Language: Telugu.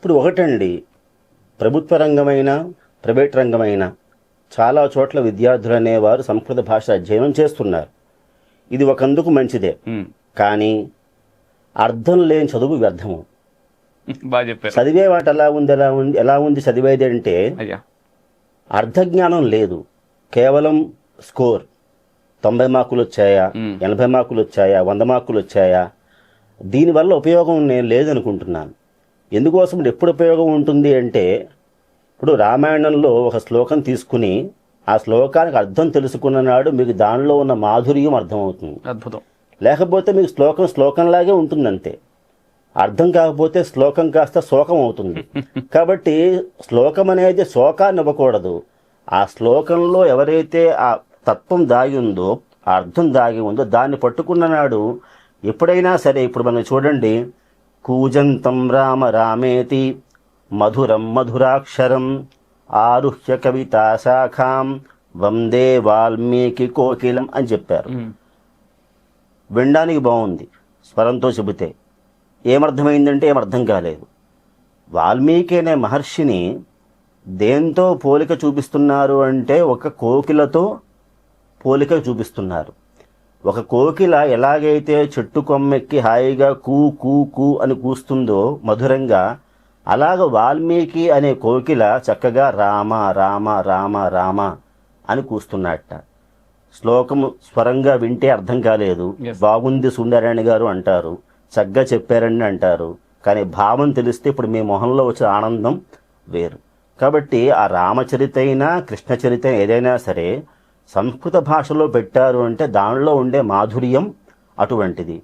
ఇప్పుడు ఒకటండి. ప్రభుత్వ రంగమైన ప్రైవేట్ రంగమైన చాలా చోట్ల విద్యార్థులు అనేవారు సంస్కృత భాష అధ్యయనం చేస్తున్నారు. ఇది ఒకందుకు మంచిదే. కానీ అర్థం లేని చదువు వ్యర్థము. చదివే వాటి ఎలా ఉంది ఎలా ఉంది ఎలా ఉంది చదివేది అంటే అర్థజ్ఞానం లేదు. కేవలం స్కోర్. తొంభై మార్కులు వచ్చాయా. ఎనభై మార్కులు వచ్చాయా వంద మార్కులు వచ్చాయా? దీనివల్ల ఉపయోగం నేను లేదనుకుంటున్నాను. ఎందుకోసం ఎప్పుడు ఉపయోగం ఉంటుంది అంటే ఇప్పుడు రామాయణంలో ఒక శ్లోకం తీసుకుని ఆ శ్లోకానికి అర్థం తెలుసుకున్న నాడు మీకు దానిలో ఉన్న మాధుర్యం అర్థమవుతుంది. అద్భుతం. లేకపోతే మీకు శ్లోకం శ్లోకంలాగే ఉంటుందంతే. అర్థం కాకపోతే శ్లోకం కాస్త శోకం అవుతుంది. కాబట్టి శ్లోకం అనేది శోకాన్ని ఇవ్వకూడదు. ఆ శ్లోకంలో ఎవరైతే ఆ తత్వం దాగి ఉందో ఆ అర్థం దాగి ఉందో దాన్ని పట్టుకున్న నాడు ఎప్పుడైనా సరే ఇప్పుడు మనం చూడండి కూజంతం రామ రామేతి మధురం మధురాక్షరం ఆరుహ్య కవితా శాఖాం వందే వాల్మీకి కోకిలం అని చెప్పారు. వినడానికి బాగుంది. స్వరంతో చెబితే ఏమర్థమైందంటే ఏమర్థం కాలేదు. వాల్మీకి అనే మహర్షిని దేంతో పోలిక చూపిస్తున్నారు అంటే ఒక కోకిలతో పోలిక చూపిస్తున్నారు. ఒక కోకిల ఎలాగైతే చెట్టు కొమ్మెక్కి హాయిగా కూ కూ కూ అని కూస్తుందో మధురంగా అలాగ వాల్మీకి అనే కోకిల చక్కగా రామ రామ రామ రామ అని కూస్తున్నట్ట శ్లోకము స్వరంగా వింటే అర్థం కాలేదు. బాగుంది సుందరాణి గారు అంటారు. చక్కగా చెప్పారండి అంటారు. కానీ భావం తెలిస్తే ఇప్పుడు మీ మొహంలో వచ్చే ఆనందం వేరు. కాబట్టి ఆ రామచరిత అయినా కృష్ణ చరిత ఏదైనా సరే సంస్కృత భాషలో పెట్టారు అంటే దానిలో ఉండే మాధుర్యం అటువంటిది.